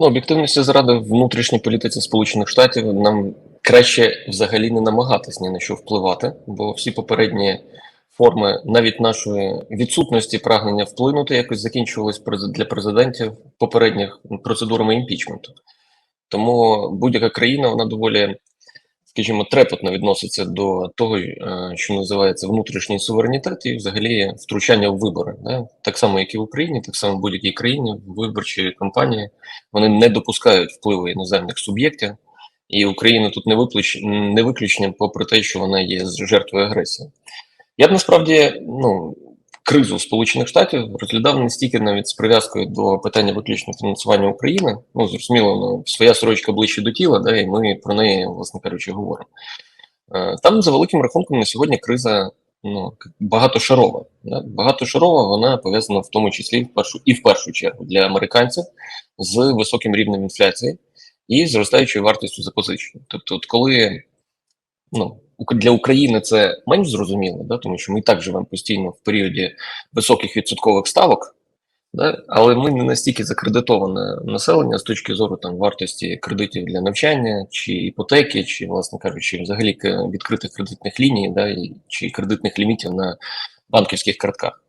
Ну, об'єктивності заради внутрішньої політиці Сполучених Штатів нам краще взагалі не намагатись ні на що впливати, бо всі попередні форми навіть нашої відсутності прагнення вплинути якось закінчувались през- для президентів попередніх процедурами імпічменту. Тому будь-яка країна вона доволі, скажімо, трепетно відноситься до того, е, що називається внутрішній суверенітет і взагалі втручання в вибори. Да? Так само, як і в Україні, так само в будь-якій країні виборчі кампанії вони не допускають впливу іноземних суб'єктів, і Україна тут не виключ... не виключення, попри те, що вона є жертвою агресії. Я б насправді ну, кризу Сполучених Штатів розглядав не стільки навіть з прив'язкою до питання виключного фінансування України. Ну, зрозуміло, ну, своя сорочка ближче до тіла, да, і ми про неї, власне кажучи, говоримо. Е, Там, за великим рахунком, на сьогодні криза ну, багатошарова. Да? Багатошарова вона пов'язана в тому числі в першу і в першу чергу для американців з високим рівнем інфляції і зростаючою вартістю запозичень. Тобто, от коли ну, для України це менш зрозуміло, да, тому що ми і так живемо постійно в періоді високих відсоткових ставок, да, але ми не настільки закредитоване населення з точки зору там вартості кредитів для навчання, чи іпотеки, чи, власне кажучи, взагалі відкритих кредитних ліній, да, чи кредитних лімітів на банківських картках.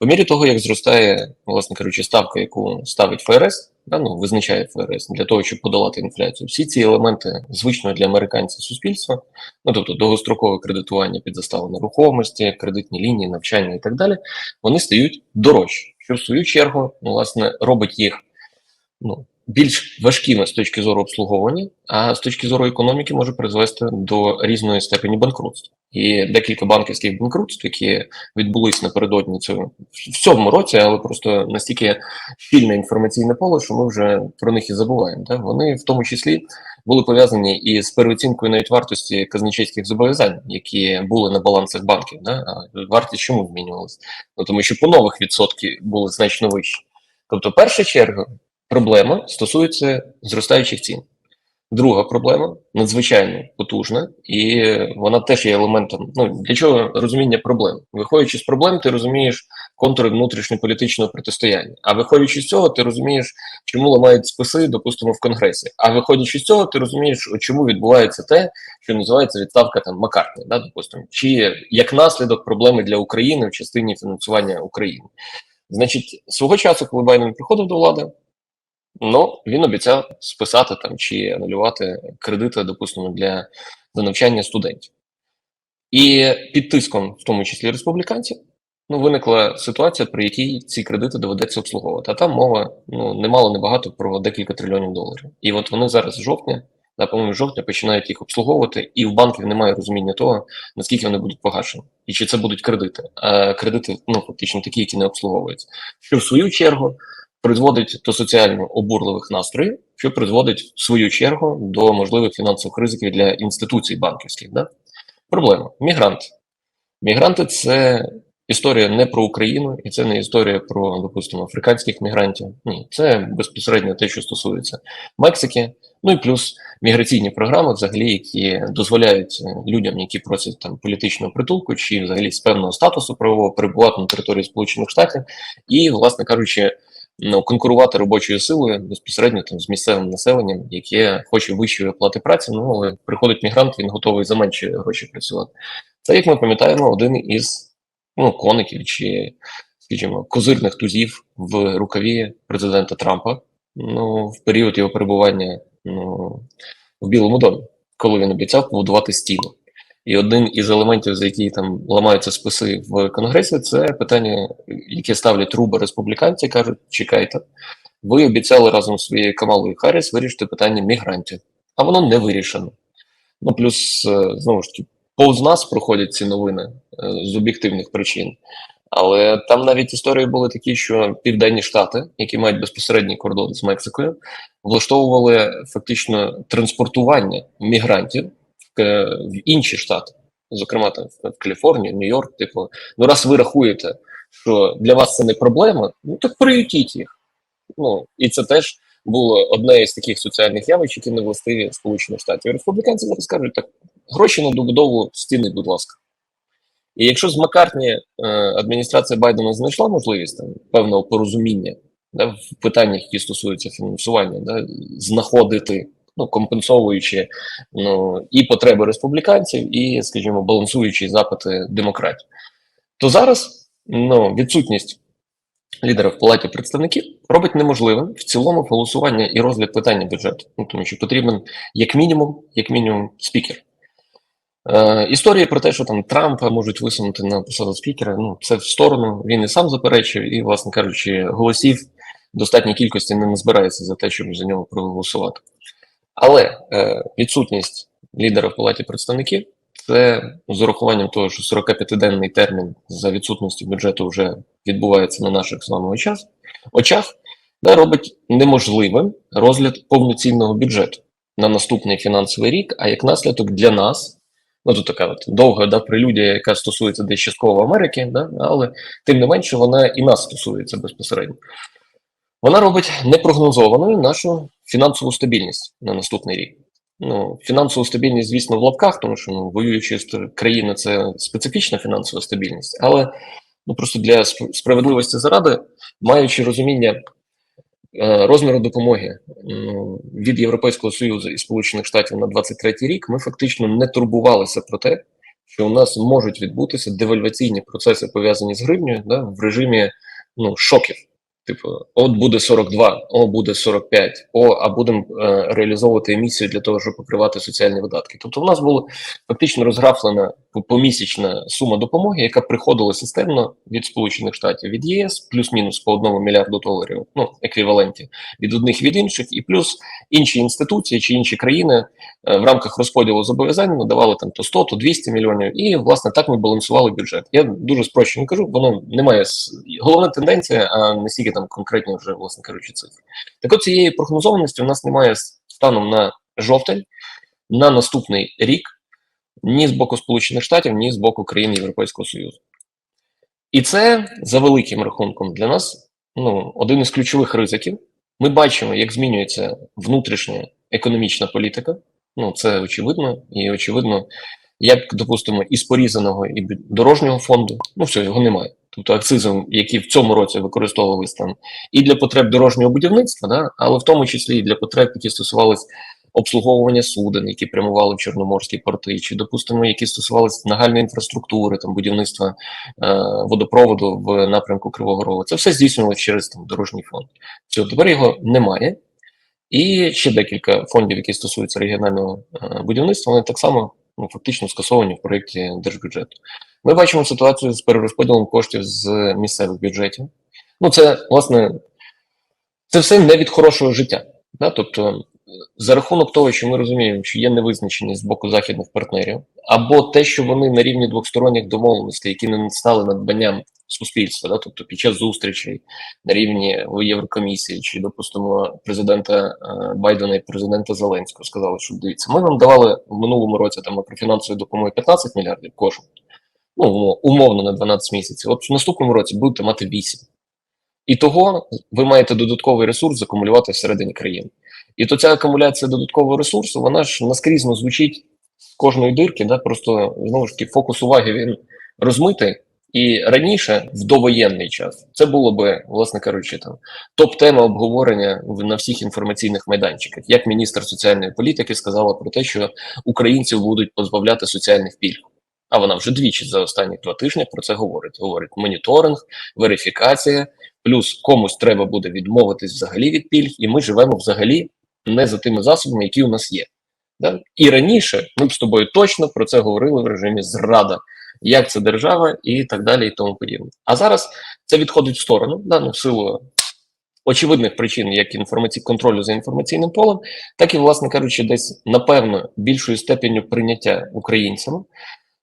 По мірі того, як зростає, власне кажучи, ставка, яку ставить ФРС, да, ну, визначає ФРС для того, щоб подолати інфляцію, всі ці елементи звичного для американців суспільства, ну тобто довгострокове кредитування під заставу нерухомості, кредитні лінії, навчання і так далі, вони стають дорожчі, що в свою чергу, ну, власне, робить їх ну, більш важкими з точки зору обслуговування, а з точки зору економіки може призвести до різної степені банкрутства. І декілька банківських банкрутств, які відбулись напередодні цього в цьому році, але просто настільки щільне інформаційне поле, що ми вже про них і забуваємо. Так? Вони в тому числі були пов'язані і з переоцінкою навіть вартості казначейських зобов'язань, які були на балансах банків. Да? А вартість чому змінювалася? Ну, тому що по нових відсотки були значно вищі. Тобто, перша черга проблема стосується зростаючих цін. Друга проблема надзвичайно потужна, і вона теж є елементом. Ну для чого розуміння проблем? Виходячи з проблем, ти розумієш контури внутрішньополітичного протистояння. А виходячи з цього, ти розумієш, чому ламають списи, допустимо, в конгресі. А виходячи з цього, ти розумієш, чому відбувається те, що називається відставка там Маккартні, да, допустимо, чи як наслідок проблеми для України в частині фінансування України. Значить, свого часу, коли Байден приходив до влади. Ну, він обіцяв списати там чи анулювати кредити, допустимо, для, для навчання студентів. І під тиском, в тому числі республіканців, ну, виникла ситуація, при якій ці кредити доведеться обслуговувати. А там мова ну, немало небагато про декілька трильйонів доларів. І от вони зараз з жовтня, да, по-моєму, жовтня починають їх обслуговувати, і в банків немає розуміння того, наскільки вони будуть погашені, і чи це будуть кредити. А кредити, ну, фактично такі, які не обслуговуються. Що в свою чергу призводить до соціально обурливих настроїв, що призводить в свою чергу до можливих фінансових ризиків для інституцій банківських. Да? Проблема: мігранти. Мігранти це історія не про Україну, і це не історія про, допустимо, африканських мігрантів. Ні, це безпосередньо те, що стосується Мексики. Ну і плюс міграційні програми, взагалі, які дозволяють е, людям, які просять там політичного притулку чи взагалі з певного статусу правового перебувати на території Сполучених Штатів, і, власне кажучи, ну, конкурувати робочою силою безпосередньо там з місцевим населенням, яке хоче вищої оплати праці. Ну але приходить мігрант, він готовий за менші гроші працювати. Це, як ми пам'ятаємо, один із ну, коників чи, скажімо, козирних тузів в рукаві президента Трампа. Ну, в період його перебування ну, в Білому домі, коли він обіцяв побудувати стіну. І один із елементів, за які там ламаються списи в Конгресі, це питання, яке ставлять руби республіканці, кажуть: чекайте, ви обіцяли разом з своєю Камалою Харріс вирішити питання мігрантів, а воно не вирішено. Ну плюс е, знову ж таки, повз нас проходять ці новини е, з об'єктивних причин. Але там навіть історії були такі, що південні штати, які мають безпосередній кордон з Мексикою, влаштовували фактично транспортування мігрантів в, інші штати, зокрема там в Каліфорнію, Нью-Йорк. Типу, ну раз ви рахуєте, що для вас це не проблема, ну так приютіть їх. Ну і це теж було одне із таких соціальних явищ, які не властиві Сполучених Штатів. Республіканці зараз кажуть, так гроші на добудову стіни, будь ласка. І якщо з Маккартні е, адміністрація Байдена знайшла можливість там певного порозуміння да, в питаннях, які стосуються фінансування, да, знаходити, ну, компенсовуючи ну, і потреби республіканців, і, скажімо, балансуючи запити демократів. То зараз ну, відсутність лідера в палаті представників робить неможливим в цілому голосування і розгляд питання бюджету. Ну, тому що потрібен як мінімум, як мінімум, спікер. Е, історії про те, що там Трампа можуть висунути на посаду спікера, ну це в сторону. Він і сам заперечив, і, власне кажучи, голосів достатній кількості не збирається за те, щоб за нього проголосувати. Але е, відсутність лідера в палаті представників це з урахуванням того, що 45-денний термін за відсутністю бюджету вже відбувається на наших з вами очах, очах да, робить неможливим розгляд повноцінного бюджету на наступний фінансовий рік. А як наслідок для нас, ну тут така от довга да, прелюдія, яка стосується десь частково Америки, да, але тим не менше вона і нас стосується безпосередньо. Вона робить непрогнозованою нашу фінансову стабільність на наступний рік. Ну, фінансову стабільність, звісно, в лапках, тому що ну, воюючи країна це специфічна фінансова стабільність, але ну просто для справедливості заради, маючи розуміння е, розміру допомоги ну, від Європейського Союзу і Сполучених Штатів на 23 рік, ми фактично не турбувалися про те, що у нас можуть відбутися девальваційні процеси пов'язані з гривнею да, в режимі ну, шоків. Типу, от буде 42, о, буде 45, о, а будемо е, реалізовувати емісію для того, щоб покривати соціальні видатки. Тобто, в нас була фактично розграфлена помісячна сума допомоги, яка приходила системно від Сполучених Штатів від ЄС, плюс-мінус по одному мільярду доларів, ну еквіваленті від одних від інших, і плюс інші інституції чи інші країни в рамках розподілу зобов'язань надавали там то 100, то 200 мільйонів. І власне так ми балансували бюджет. Я дуже спрощено кажу, воно немає головна тенденція, а не стільки там конкретні вже, власне кажучи, цифри. Так от цієї прогнозованості у нас немає станом на жовтень, на наступний рік, ні з боку Сполучених Штатів, ні з боку країн Європейського Союзу. І це за великим рахунком для нас ну, один із ключових ризиків. Ми бачимо, як змінюється внутрішня економічна політика. Ну, це очевидно, і очевидно, як, допустимо, із порізаного і дорожнього фонду, ну все, його немає тобто акцизом, які в цьому році використовувалися там і для потреб дорожнього будівництва, да, але в тому числі і для потреб, які стосувалися обслуговування суден, які прямували в Чорноморські порти, чи допустимо, які стосувалися нагальної інфраструктури, там будівництва е, водопроводу в напрямку Кривого Рогу. Це все здійснювалося через там дорожній фонд. Все, тепер його немає. І ще декілька фондів, які стосуються регіонального е, будівництва, вони так само ну, фактично скасовані в проєкті держбюджету. Ми бачимо ситуацію з перерозподілом коштів з місцевих бюджетів. Ну, це, власне, це все не від хорошого життя. Да? Тобто, за рахунок того, що ми розуміємо, що є невизначеність з боку західних партнерів, або те, що вони на рівні двосторонніх домовленостей, які не стали надбанням суспільства, да? тобто під час зустрічей на рівні Єврокомісії чи, допустимо, президента е, Байдена і президента Зеленського сказали, що дивіться, ми вам давали в минулому році там про фінансову допомогу 15 мільярдів кожен ну, умовно на 12 місяців. От в наступному році будете мати 8. І того ви маєте додатковий ресурс закумулювати всередині країни. І то ця акумуляція додаткового ресурсу, вона ж наскрізно звучить з кожної дирки, да, просто знову ж таки фокус уваги він розмитий. І раніше, в довоєнний час, це було би, власне кажучи, там топ-тема обговорення на всіх інформаційних майданчиках. Як міністр соціальної політики сказала про те, що українців будуть позбавляти соціальних пільг. А вона вже двічі за останні два тижні про це говорить. Говорить моніторинг, верифікація, плюс комусь треба буде відмовитись взагалі від пільг, і ми живемо взагалі не за тими засобами, які у нас є. Да? І раніше ми б з тобою точно про це говорили в режимі зрада, як це держава і так далі, і тому подібне. А зараз це відходить в сторону, да, ну, в силу очевидних причин, як інформаці... контролю за інформаційним полем, так і, власне кажучи, десь напевно більшою степеню прийняття українцями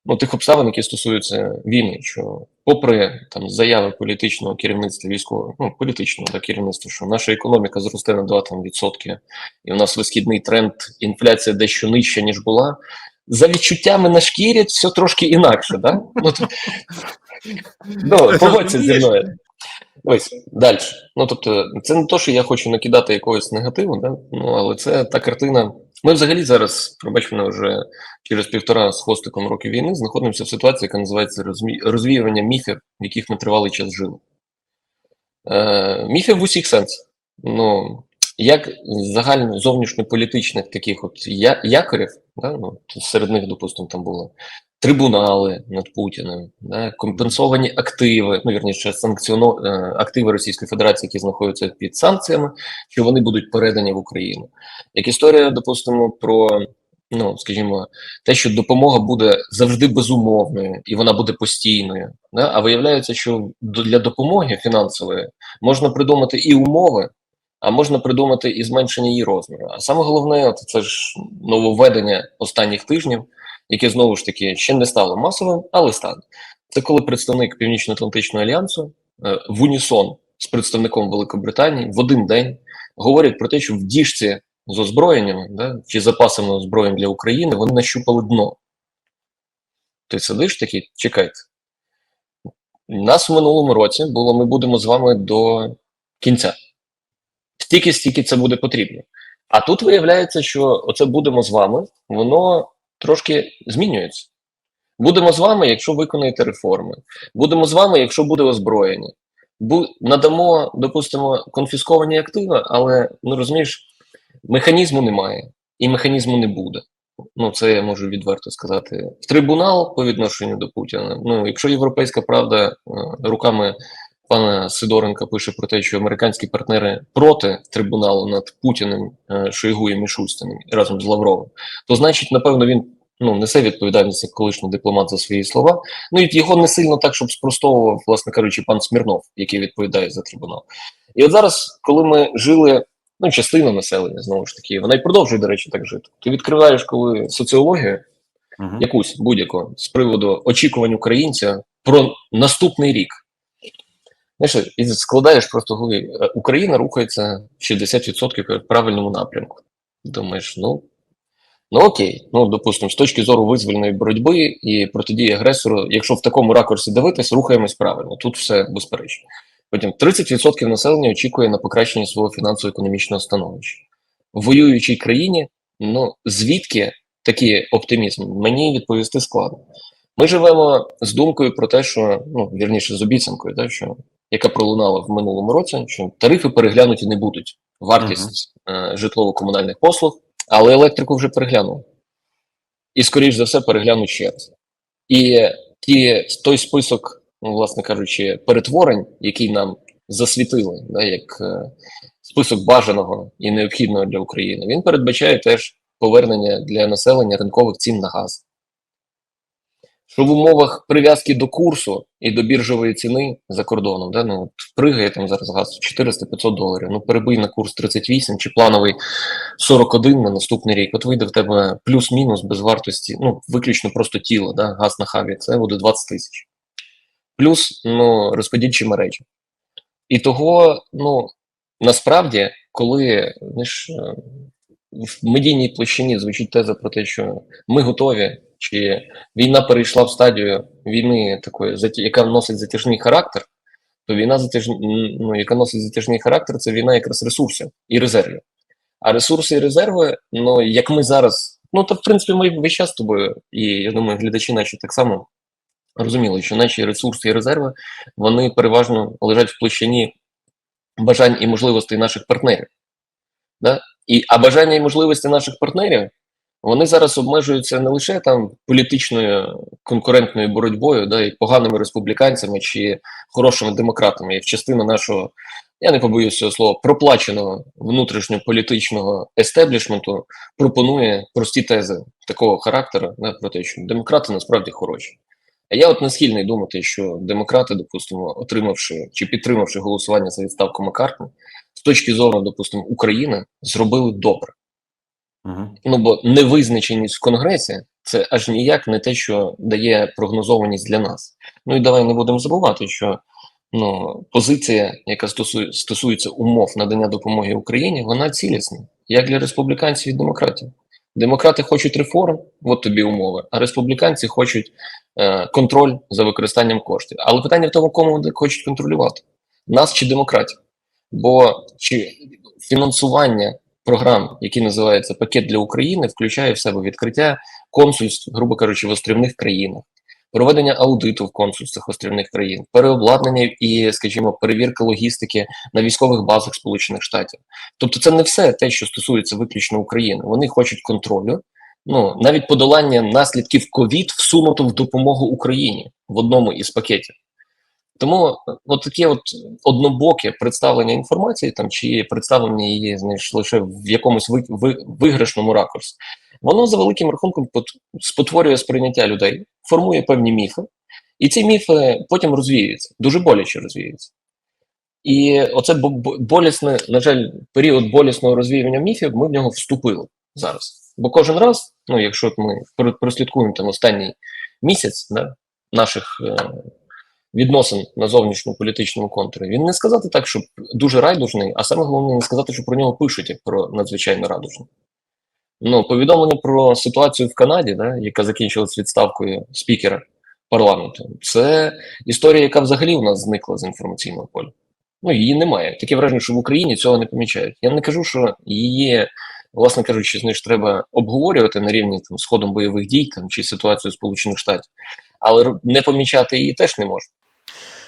ну, тих обставин, які стосуються війни, що, попри там заяви політичного керівництва військового, ну політичного да, керівництва, що наша економіка зросте на 2 там, відсотки, і у нас висхідний тренд, інфляція дещо нижча, ніж була. За відчуттями на шкірі все трошки інакше, да? Ну, ну, погодься зі мною. Ось далі. Ну тобто, це не то, що я хочу накидати якогось негативу, да? ну але це та картина. Ми взагалі зараз, пробач мене вже через півтора з хвостиком роки війни, знаходимося в ситуації, яка називається розвіювання міфів, в яких ми тривалий час жили. Е, міфів в усіх сенсах. Ну, як загально зовнішньополітичних таких от я, якорів, да, ну, серед них, допустимо, там були трибунали над Путіним, да, компенсовані активи, ну вірніше, санкціоно е, активи Російської Федерації, які знаходяться під санкціями, що вони будуть передані в Україну. Як історія, допустимо, про. Ну, скажімо, те, що допомога буде завжди безумовною і вона буде постійною. Да? А виявляється, що для допомоги фінансової можна придумати і умови, а можна придумати і зменшення її розміру. А саме головне, це ж нововведення останніх тижнів, яке знову ж таки ще не стало масовим, але стане. Це коли представник Північно-Атлантичного альянсу е, в унісон з представником Великобританії в один день говорять про те, що в діжці з озброєннями да, чи запасами озброєнь для України вони нащупали дно. Ти сидиш такий, чекайте. Нас в минулому році було, ми будемо з вами до кінця. Стільки, стільки це буде потрібно. А тут виявляється, що оце будемо з вами, воно трошки змінюється. Будемо з вами, якщо виконаєте реформи. Будемо з вами, якщо буде озброєння. Бу надамо, допустимо, конфісковані активи, але ну розумієш, механізму немає, і механізму не буде. Ну, це я можу відверто сказати. В трибунал по відношенню до Путіна. Ну, якщо європейська правда е, руками пана Сидоренка пише про те, що американські партнери проти трибуналу над Путіним, е, Шойгу і Мішустиним разом з Лавровим, то значить, напевно, він ну несе відповідальність як колишній дипломат за свої слова. Ну і його не сильно так, щоб спростовував, власне кажучи, пан Смірнов, який відповідає за трибунал. І от зараз, коли ми жили. Ну, частина населення знову ж таки, вона й продовжує, до речі, так жити. Ти відкриваєш, коли соціологію, Мгм. якусь будь-яку з приводу очікувань українця про наступний рік. Знаєш, і складаєш просто голові. е, Україна рухається 60% в правильному напрямку. Думаєш, ну, ну окей, ну допустимо, з точки зору визвольної боротьби і протидії агресору, якщо в такому ракурсі дивитись, рухаємось правильно. Тут все безперечно. Потім 30% населення очікує на покращення свого фінансово-економічного становища. В воюючій країні, ну звідки такий оптимізм? Мені відповісти складно. Ми живемо з думкою про те, що ну вірніше з обіцянкою, да, що яка пролунала в минулому році, що тарифи переглянуті не будуть. Вартість е, житлово-комунальних послуг, але електрику вже переглянули. І, скоріш за все, переглянуть ще раз. І ті, той список, ну, власне кажучи, перетворень, який нам засвітили, да, як е, список бажаного і необхідного для України, він передбачає теж повернення для населення ринкових цін на газ. Що в умовах прив'язки до курсу і до біржової ціни за кордоном, да, ну, пригає там зараз газ 400-500 доларів, ну перебий на курс 38 чи плановий 41 на наступний рік, от вийде в тебе плюс-мінус без вартості, ну, виключно просто тіло, да, газ на хабі, це буде 20 тисяч. Плюс ну, розподільчі мережі. І того, ну, насправді, коли знаєш, е, в медійній площині звучить теза про те, що ми готові, чи війна перейшла в стадію війни такої, яка носить затяжний характер, то війна затяж... ну, яка носить затяжний характер, це війна якраз ресурсів і резервів. А ресурси і резерви, ну як ми зараз, ну то в принципі ми весь час з тобою, і я думаю, глядачі наші так само розуміли, що наші ресурси і резерви вони переважно лежать в площині бажань і можливостей наших партнерів. Да? І, а бажання і можливості наших партнерів вони зараз обмежуються не лише там політичною конкурентною боротьбою, да, і поганими республіканцями чи хорошими демократами, як частина нашого, я не побоюсь цього слова, проплаченого внутрішньополітичного естеблішменту пропонує прості тези такого характеру, да, про те, що демократи насправді хороші. А я от не схильний думати, що демократи, допустимо, отримавши чи підтримавши голосування за відставку Маккартні, з точки зору, допустимо, України, зробили добре. Ну бо невизначеність в Конгресі це аж ніяк не те, що дає прогнозованість для нас. Ну і давай не будемо забувати, що ну, позиція, яка стосує, стосується умов надання допомоги Україні, вона цілісна, як для республіканців і демократів. Демократи хочуть реформ, от тобі умови, а республіканці хочуть е, контроль за використанням коштів. Але питання в тому, кому вони хочуть контролювати: нас чи демократів. Бо чи фінансування програм, які називаються пакет для України, включає в себе відкриття консульств, грубо кажучи, в острівних країнах, проведення аудиту в консульствах острівних країн, переобладнання і, скажімо, перевірка логістики на військових базах Сполучених Штатів. Тобто, це не все те, що стосується виключно України. Вони хочуть контролю. Ну навіть подолання наслідків ковід всунуто в допомогу Україні в одному із пакетів. Тому от таке от однобоке представлення інформації там чи представлення її знаєш, лише в якомусь ви, ви, виграшному ракурсі, воно за великим рахунком спотворює сприйняття людей, формує певні міфи, і ці міфи потім розвіюються, дуже боляче розвіюються. І оце бо- бо- болісне, на жаль, період болісного розвіювання міфів, ми в нього вступили зараз. Бо кожен раз, ну якщо ми пр- прослідкуємо там останній місяць да, наших е, відносин на зовнішньому політичному контурі, він не сказати так, що дуже райдужний, а саме головне не сказати, що про нього пишуть як про надзвичайно радужний. Ну, повідомлення про ситуацію в Канаді, да, яка закінчилась відставкою спікера парламенту, це історія, яка взагалі у нас зникла з інформаційного поля. Ну, її немає. Таке враження, що в Україні цього не помічають. Я не кажу, що її, власне кажучи, знаєш, треба обговорювати на рівні там, з бойових дій там, чи ситуацію Сполучених Штатів, але не помічати її теж не можна.